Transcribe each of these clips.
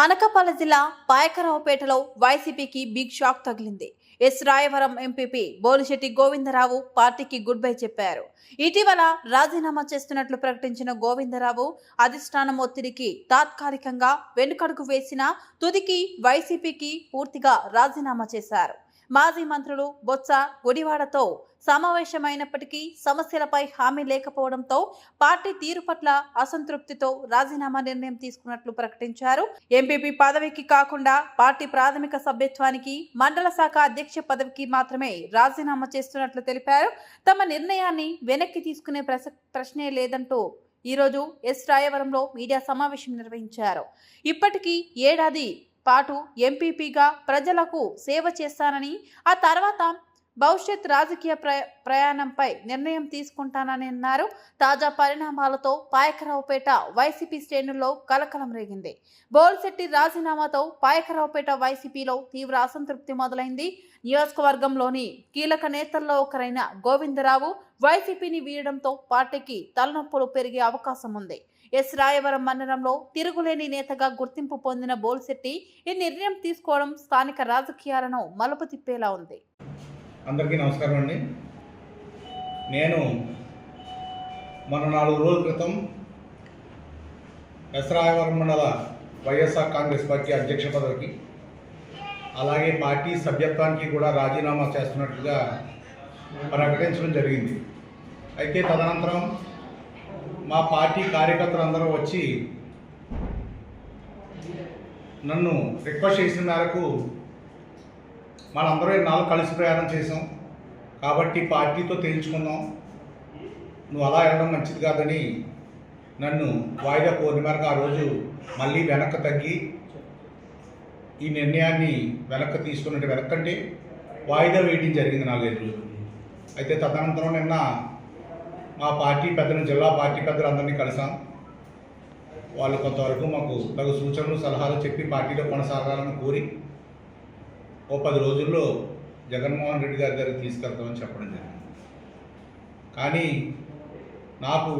అనకాపల్లి జిల్లా పాయకరావుపేటలో వైసీపీకి బిగ్ షాక్ తగిలింది. ఎస్ రాయవరం ఎంపీపీ బోలిశెట్టి గోవిందరావు పార్టీకి గుడ్ బై చెప్పారు. ఇటీవల రాజీనామా చేస్తున్నట్లు ప్రకటించిన గోవిందరావు అధిష్టానం ఒత్తిడికి తాత్కాలికంగా వెనుకడుగు వేసిన తుదికి వైసీపీకి పూర్తిగా రాజీనామా చేశారు. మాజీ మంత్రులు బొత్స గుడివాడతో సమావేశమైనప్పటికీ సమస్యలపై హామీ లేకపోవడంతో పార్టీ తీరు పట్ల అసంతృప్తితో రాజీనామా నిర్ణయం తీసుకున్నట్లు ప్రకటించారు. ఎంపీపీ పదవికి కాకుండా పార్టీ ప్రాథమిక సభ్యత్వానికి మండల శాఖ అధ్యక్ష పదవికి మాత్రమే రాజీనామా చేస్తున్నట్లు తెలిపారు. తమ నిర్ణయాన్ని వెనక్కి తీసుకునే ప్రశ్నే లేదంటూ ఈరోజు ఎస్ రాయవరంలో మీడియా సమావేశం నిర్వహించారు. ఇప్పటికీ ఏడాది పాటు ఎంపీపీగా ప్రజలకు సేవ చేస్తానని ఆ తర్వాత భవిష్యత్ రాజకీయ ప్ర ప్రయాణంపై నిర్ణయం తీసుకుంటానని అన్నారు. తాజా పరిణామాలతో పాయకరావుపేట వైసీపీ శ్రేణుల్లో కలకలం రేగింది. బోల్శెట్టి రాజీనామాతో పాయకరావుపేట వైసీపీలో తీవ్ర అసంతృప్తి మొదలైంది. నియోజకవర్గంలోని కీలక నేతల్లో ఒకరైన గోవిందరావు వైసీపీని వీడడంతో పార్టీకి తలనొప్పులు పెరిగే అవకాశం ఉంది. ఎస్ రాయవరం మండలంలో తిరుగులేని నేతగా గుర్తింపు పొందిన బోల్శెట్టి ఈ నిర్ణయం తీసుకోవడం స్థానిక రాజకీయాలను మలుపు తిప్పేలా ఉంది. అందరికీ నమస్కారం అండి. నేను మొన్న నాలుగు రోజుల క్రితం ఎస్రాయవరం మండల వైఎస్ఆర్ కాంగ్రెస్ పార్టీ అధ్యక్ష పదవికి అలాగే పార్టీ సభ్యత్వానికి కూడా రాజీనామా చేస్తున్నట్లుగా ప్రకటించడం జరిగింది. అయితే తదనంతరం మా పార్టీ కార్యకర్తలందరూ వచ్చి నన్ను రిక్వెస్ట్ చేసిన మేరకు మనందరూ నాలుగు కలిసి ప్రయాణం చేసాం కాబట్టి పార్టీతో తేల్చుకుందాం. నువ్వు అలా వెళ్ళడం మంచిది కాదని నన్ను వాయిదా కోరిన మేరకు ఆ రోజు మళ్ళీ వెనక్కి తగ్గి ఈ నిర్ణయాన్ని వెనక్కి తీసుకున్నట్టు వెనక్కంటే వాయిదా వేయడం జరిగింది నాలుగైదు రోజులు. అయితే తదనంతరం నిన్న మా పార్టీ పెద్దలు జిల్లా పార్టీ పెద్దలందరినీ కలిసాం. వాళ్ళు కొంతవరకు మాకు తగు సూచనలు సలహాలు చెప్పి పార్టీలో కొనసాగాలని కోరి ఓ పది రోజుల్లో జగన్మోహన్ రెడ్డి గారి దగ్గరికి తీసుకెళ్తామని చెప్పడం జరిగింది. కానీ నాకు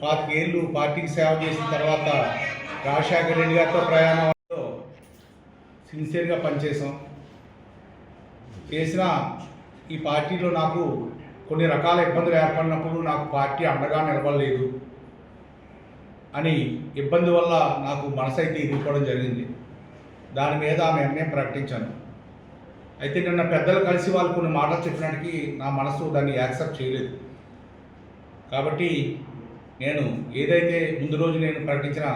పాతికేళ్ళు పార్టీకి సేవ చేసిన తర్వాత రాజశేఖర రెడ్డి గారితో ప్రయాణంలో సిన్సియర్గా పనిచేసాం చేసిన ఈ పార్టీలో నాకు కొన్ని రకాల ఇబ్బందులు ఏర్పడినప్పుడు నాకు పార్టీ అండగా నిలబడలేదు అని ఇబ్బంది వల్ల నాకు మనసు అయితే ఇరిగిపోవడం జరిగింది. దాని మీద ఆ నిర్ణయం ప్రకటించాను అయితే నిన్న పెద్దలు కలిసి వాళ్ళు కొన్ని మాటలు చెప్పినానికి నా మనసు దాన్ని యాక్సెప్ట్ చేయలేదు. కాబట్టి నేను ఏదైతే ముందు రోజు నేను ప్రకటించిన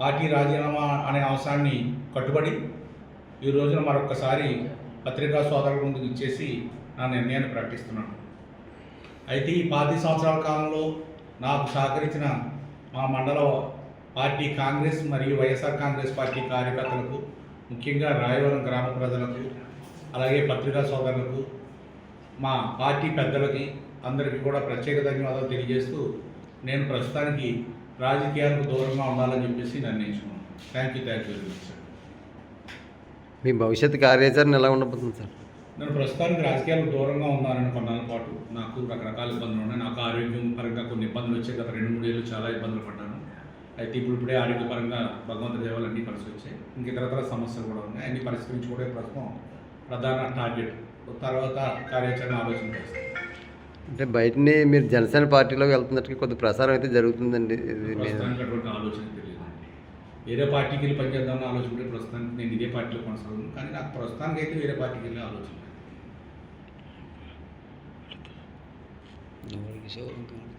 పార్టీ రాజీనామా అనే అంశాన్ని కట్టుబడి ఈ రోజున మరొకసారి పత్రికా సోదరుల ముందుకు ఇచ్చేసి నా నిర్ణయాన్ని ప్రకటిస్తున్నాను. అయితే ఈ పాతి సంవత్సరాల కాలంలో నాకు సహకరించిన మా మండల పార్టీ కాంగ్రెస్ మరియు వైఎస్ఆర్ కాంగ్రెస్ పార్టీ కార్యకర్తలకు ముఖ్యంగా రాయవరం గ్రామ ప్రజలకు అలాగే పత్రికా సోదరులకు మా పార్టీ పెద్దలకి అందరికీ కూడా ప్రత్యేక ధన్యవాదాలు తెలియజేస్తూ నేను ప్రస్తుతానికి రాజకీయాలకు దూరంగా ఉండాలని చెప్పేసి నిర్ణయించుకున్నాను. Thank you thank you very much sir మీ భవిష్యత్ కార్యాచరణ ఎలా ఉండబోతుంది సార్ నేను ప్రస్తుతానికి రాజకీయాలకు దూరంగా ఉన్నానని కొన్నాళ్ళ పాటు నాకు రకరకాల ఇబ్బందులు ఉన్నాయి. నాకు ఆరోగ్యం పరంగా కొన్ని ఇబ్బందులు వచ్చాయి. గత రెండు మూడు ఏళ్ళు చాలా ఇబ్బందులు పడ్డాను. అయితే ఇప్పుడు ఇప్పుడే ఆరోగ్యపరంగా భగవంతుడి దేవాలు అన్నీ కలిసి వచ్చాయి ఇంక ఇతరతర సమస్యలు కూడా ఉన్నాయి. అన్ని పరిష్కరించుకోవడే ప్రస్తుతం ప్రధాన టార్గెట్. తర్వాత కార్యాచరణ ఆలోచన అంటే బయటని మీరు జనసేన పార్టీలోకి వెళ్తున్నట్టుగా కొద్ది ప్రసారం అయితే జరుగుతుందండి. ఆలోచన తెలియదు. వేరే పార్టీకి వెళ్ళి పనిచేద్దామని ఆలోచన ఉంటే ప్రస్తుతానికి నేను ఇదే పార్టీలో కొనసాగుతున్నాను. కానీ నాకు ప్రస్తుతానికి అయితే వేరే పార్టీకి వెళ్ళే ఆలోచన లేదు.